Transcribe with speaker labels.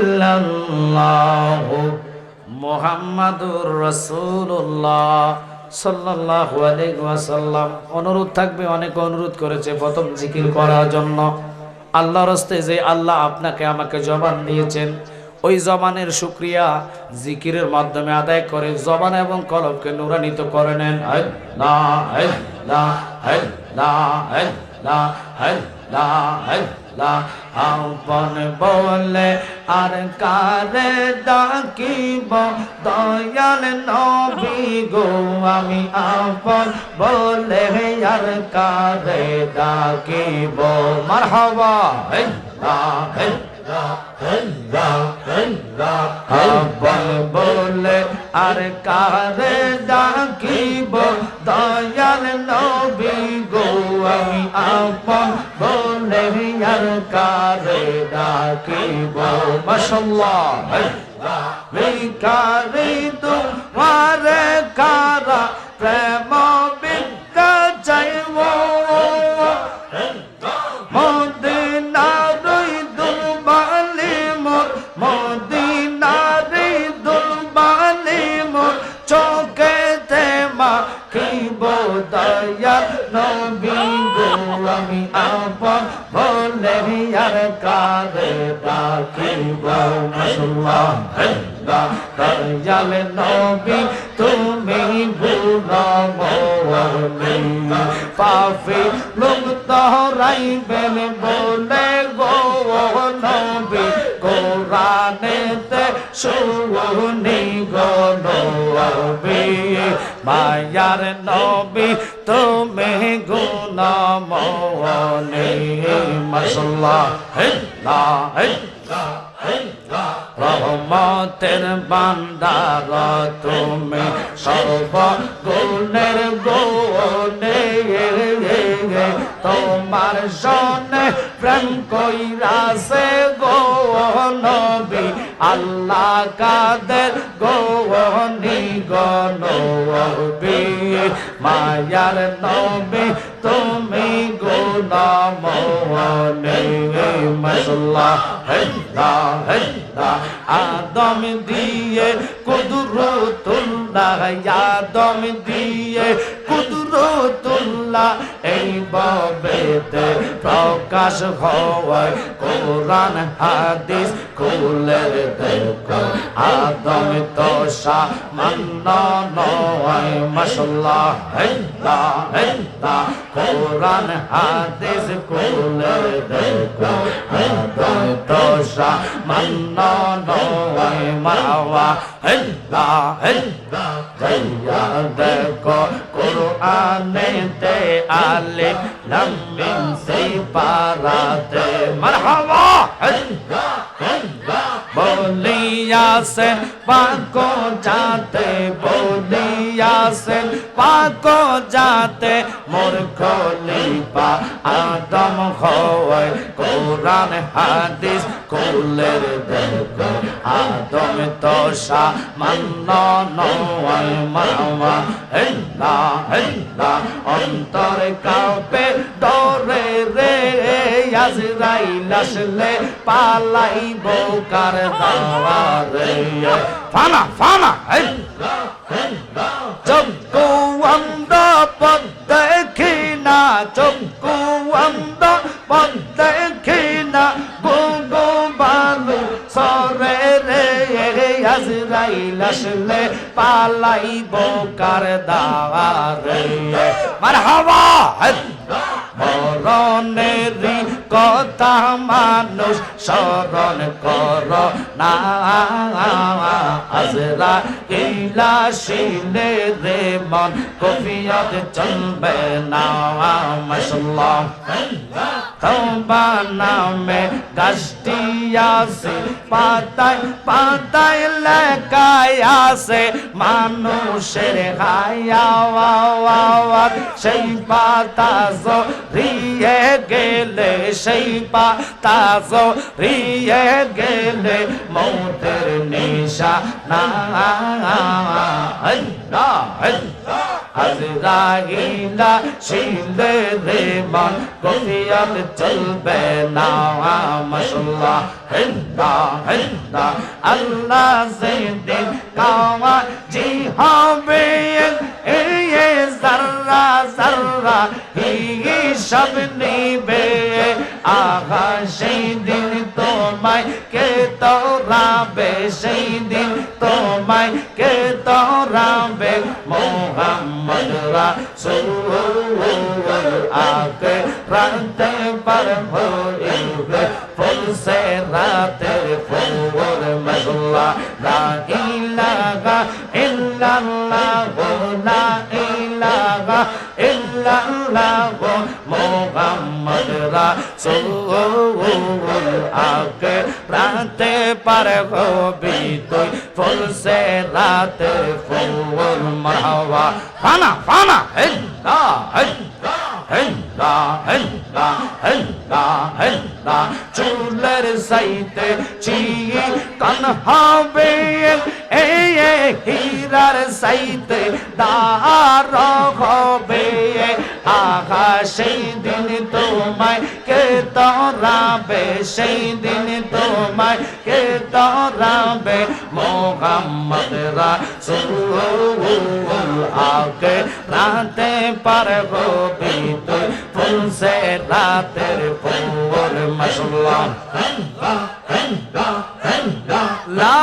Speaker 1: ইল্লাল্লাহু মুহাম্মাদুর রাসূলুল্লাহ সাল্লাল্লাহু আলাইহি ওয়াসাল্লাম। অনুরোধ থাকবে, অনেক অনুরোধ করেছে। প্রথম জিকির করার জন্য আল্লাহর হস্তে যে আল্লাহ আপনাকে আমাকে জবান দিয়েছেন, ওই জবানের শুক্রিয়া জিকিরের মাধ্যমে আদায় করে জবান এবং কলবকে নুরানিত করে নেন। আল্লাহ আল্লাহ আল্লাহ আল্লাহ আল্লাহ আপন বলে আর কারে ডাকিব দয়াল নবী গো আমি আপন বলে আর কারে ডাকিব মারহাবা আপন বলে আর কারে ডাকিব দয়াল নবী আর কারে ডাকিব। মাশাল্লাহ ভিকারি তোমারে কারা প্রেম আমি আপন বলে আর কারে ডাকিব মাশাল্লাহ দয়াল নবী, তুমি ভুলমনি পাফি লোক তহরাইবেন বলে গো নবী, কোরআনেতে শুনি গো নবী। মায়ার নবী, তুমি গুণমনি মাশাল্লাহ লা রহমতের বান্দার তুমি সর্বগুণের গুণে তোমার সনে প্রেম কইরাছে গো নবী। আল্লাহ কাদের গোনি গনবী মায়ার নবী, তুমি গুণমনে মশলা হেল্লা হেল্লা, আদম দিয়ে কুদরতুল্লাহ, আদম দিয়ে কুদরতুল্লাহ, এই ববেতে প্রকাশ হয় কোরআন, হাদিস, কুলের দেখো। আদম তো সামান্য নয় মশলা হেল্লা হেল্লা কোরআন, হাদিস, কুলের দেখো। আদম তো সামান্য নয় মাওয়া হেল্লা হেল্লা জয়া দেখো কোরআনেতে আলিফ লাম মিম সিপারাতে মারহাবা হেল্লা হেল্লা বলিয়াছেন পাকো যাতে বলিয়াছেন পাকো যাতে মোর খলিফা আদম হয়। কোরআন, হাদিস, কুলের দেখো, আদম তো সামান্য নয় মাওয়া হেল্লা হেল্লা, অন্তর কাঁপে ডরে রে। আজরাইল আসলে পালাইব কার দাওয়ারে ফানা হেল্লা চক্ষু অন্ধ পদ দেখি না চক্ষু অন্ধ পদ দেখি না গো গো বালু সরে রে আজরাইল আসলে পালাইব কার দাওয়ারে মারহাবা মরণেরই কথা মানুষ স্মরণ কর। না আজরা ইলা শিলে রে মন, কফিয়ত চলবে না মশলা তবা নামে মানুষের সেই পাতা রিয়ে গেলে সেই পাতা রিয়ে গেলে মৌতের নিশা না। আজরাইলা শিলে রে মন গফিয়াত চলবে না, মাশাল্লাহ। হিন্দা হিন্দা আল্লাহ সেদিন কাওয়া জি হবে এ জাররা জাররা হিসাব নিবে। আহা, সেই দিন তোমায় কে তোরাবে? সেই দিন তোমায় কে তোরাবে? মোহাম্মদ রাসূল আকে রাতে পার হইবে ফুল রাতে ফুল মজলা লা ইলাহা ইল্লাল্লাহ। আল্লাহ মোহাম্মদ রাসূল আগে রাতে পার হবি তুই ফুল সে রাতে ফুল মারহাবা। ফানা ফানা, হিন্দা হিন্দা হিন্দা হিন্দা হিন্দা হিন্দা। চুলের সাইতে চিয়ে কানহাবে এই হীরার সাইতে দার হবে। আঘা সেই দিন তোমায় কে তরাবে, সেই দিন তোমায় কে তরাবে। মোহাম্মদ রাসূল আগে রাতে পার গোবি তুই ফুল সে রাতের ফুল মশলা লা